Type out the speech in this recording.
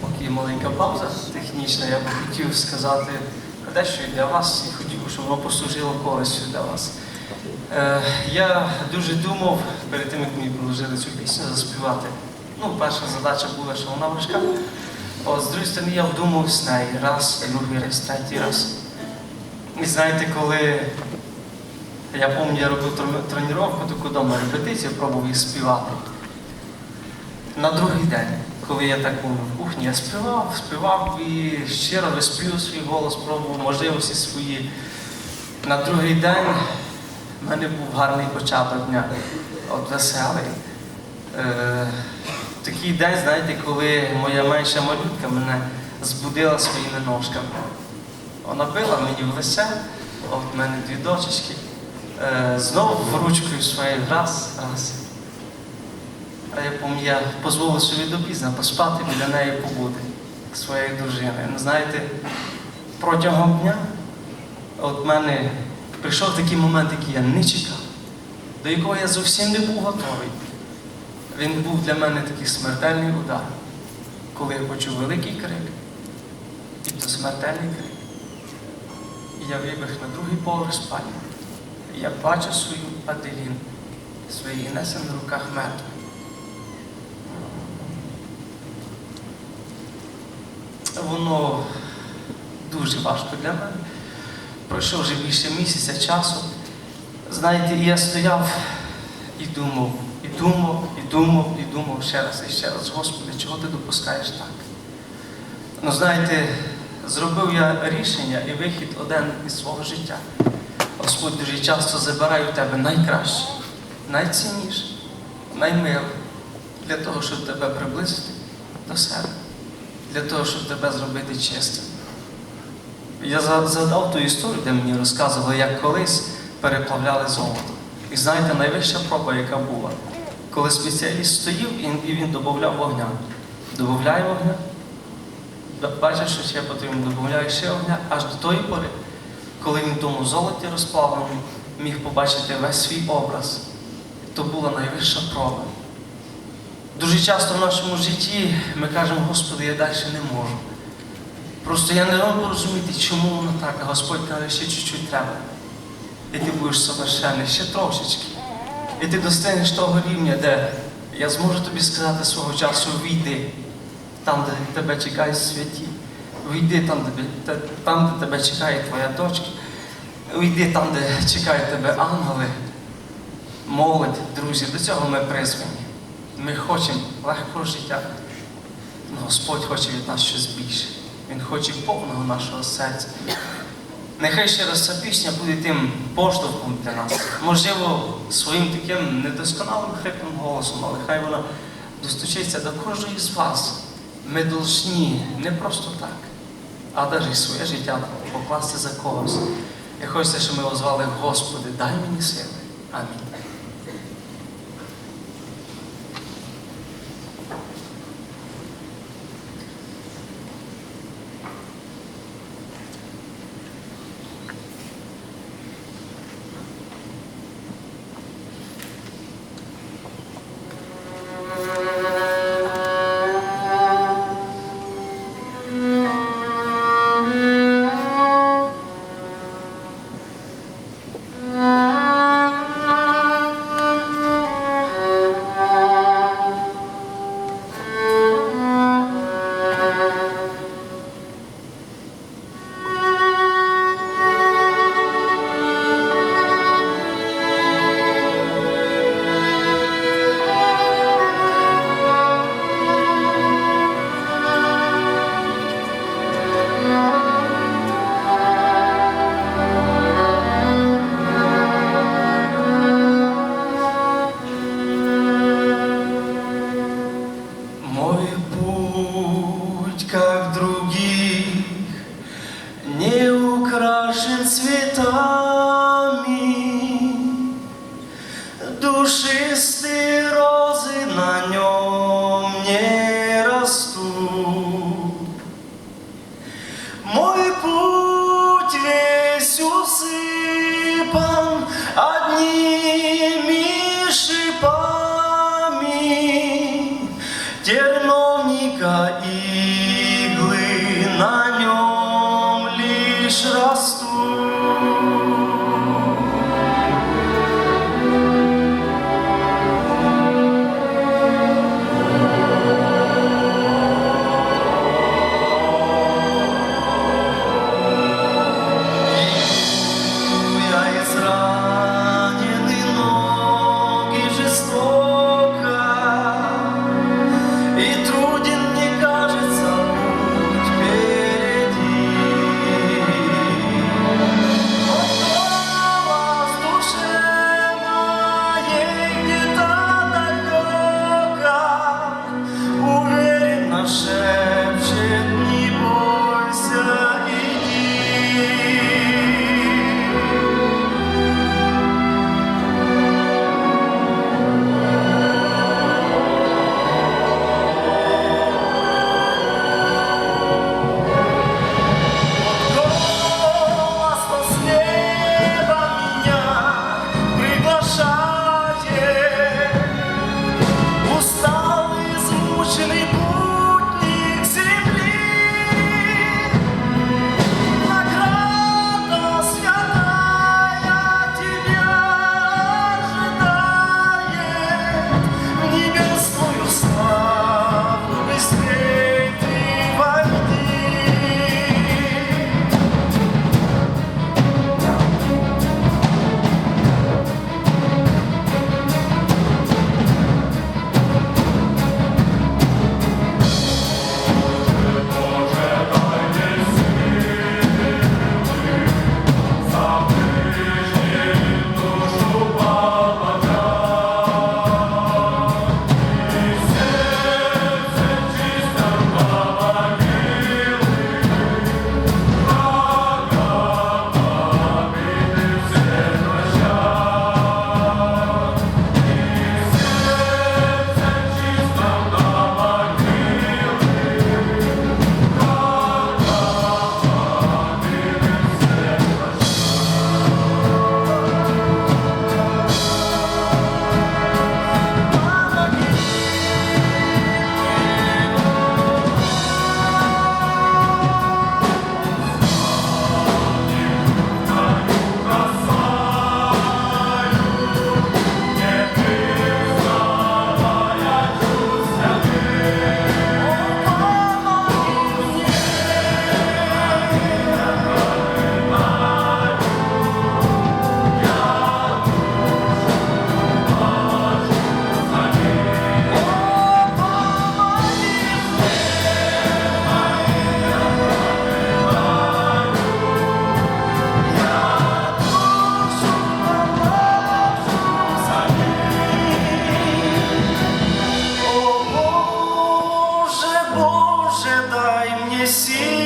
Поки маленька пауза технічна, я б хотів сказати дещо і для вас і хотів, щоб воно послужило користю для вас. Е, я дуже думав перед тим, як мені положили цю пісню заспівати. Ну, перша задача була, що вона важка. От, з другої сторони, я вдумався неї раз, другий раз, третій раз. І знаєте, коли я пам'ятаю, я робив тренування таку вдома репетицію, пробував їх співати. На другий день, коли я так був в кухні, я співав, співав і щиро виспів свій голос, пробував можливості свої. На другий день в мене був гарний початок дня, от веселий. Е, такий день, знаєте, коли моя менша малютка мене збудила своїми ножками. Вона била мені в лице, от в мене дві дочечки. Е, знову ручкою своєю раз, раз. А я дозволив собі допізно поспати біля неї побути своєю дружиною. Ну, знаєте, протягом дня от мене прийшов такий момент, який я не чекав, до якого я зовсім не був готовий. Він був для мене такий смертельний удар, коли я почув великий крик, і то смертельний крик. І я вибіг на другий поверх спальні. Я бачу свою Аделін, своїй Інеси на руках мертвою. Воно дуже важко для мене. Пройшов вже більше місяця часу. Знаєте, я стояв і думав, і думав, і думав, і думав ще раз і ще раз, Господи, чого ти допускаєш так? Ну, знаєте, зробив я рішення і вихід один із свого життя. Господь дуже часто забирає у тебе найкраще, найцінніше, наймиле для того, щоб тебе приблизити до себе, для того, щоб тебе зробити чистим. Я згадав ту історію, де мені розказували, як колись переплавляли золото. І знаєте, найвища проба, яка була, коли спеціаліст стоїв і він додавав вогня. Додавляє вогня, бачиш, що ще потрібно, додавляє ще вогня, аж до тої пори, коли він в тому золоті розплавленому міг побачити весь свій образ. То була найвища проба. Дуже часто в нашому житті ми кажемо, Господи, я далі не можу. Просто я не можу розуміти, чому воно так, а Господь каже, ще чуть-чуть треба. І ти будеш совершенний, ще трошечки. І ти достигнеш того рівня, де я зможу тобі сказати свого часу, війди там, де тебе чекають святі. Війди там, де, там, де тебе чекає твоя дочка. Уйди там, де чекають тебе ангели, молодь, друзі. До цього ми призвані. Ми хочемо легкого життя. але Господь хоче від нас щось більше. Він хоче повного нашого серця. Нехай ще раз ця пісня буде тим поштовхом для нас. Можливо, своїм таким недосконалим хриплим голосом, але хай вона достучиться до кожної з вас. Ми должні не просто так, а навіть своє життя покласти за когось. Я хочу, щоб ми озвали Господи, дай мені сили. Амінь. как друг. Боже, дай мне силы,